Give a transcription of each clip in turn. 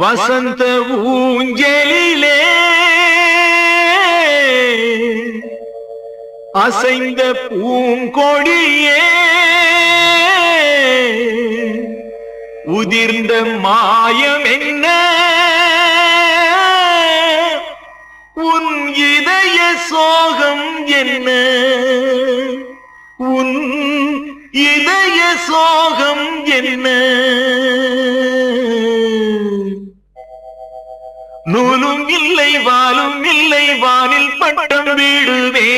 வசந்த ஊஞ்சலிலே அசைந்த பூங்கொடியே உதிர்ந்த மாயம் என்ன? உன் இதய சோகம் என்ன? உன் இதய சோகம் என்ன? நூலும் இல்லை வாலும் இல்லை வானில் பட்டம் வீடுவே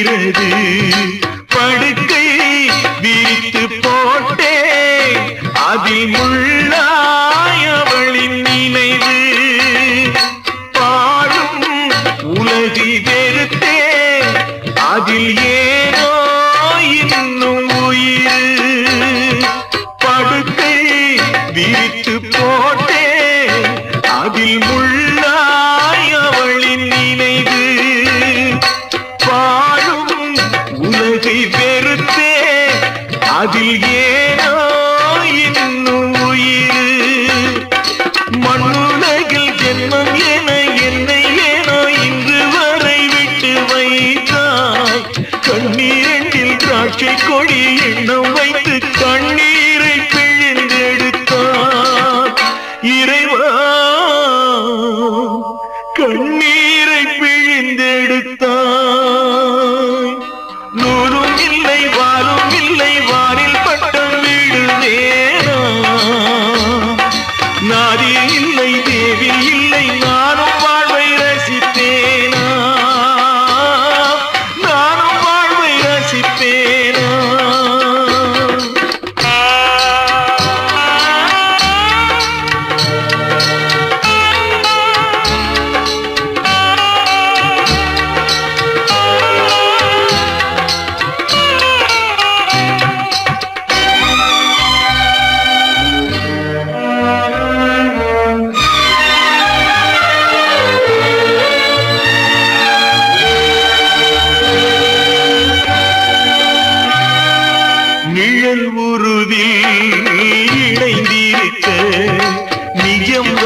விரிகிறது படுக்கை விரித்து போட்டே அதில் உள்ளாயவளின் நினைவு. பாடும் உலகி வெறுத்தே அதில் ஏ கல்வி பெருத்தே அதில் ஏனோ இன்னும் உயிர். மண்ணுலகில் ஜென்மம் என என்னை ஏனோ இன்று வரை விட்டு வைத்தாய். கண்ணீரண்டில் திராட்சை கொடி எண்ணம் செய்யும்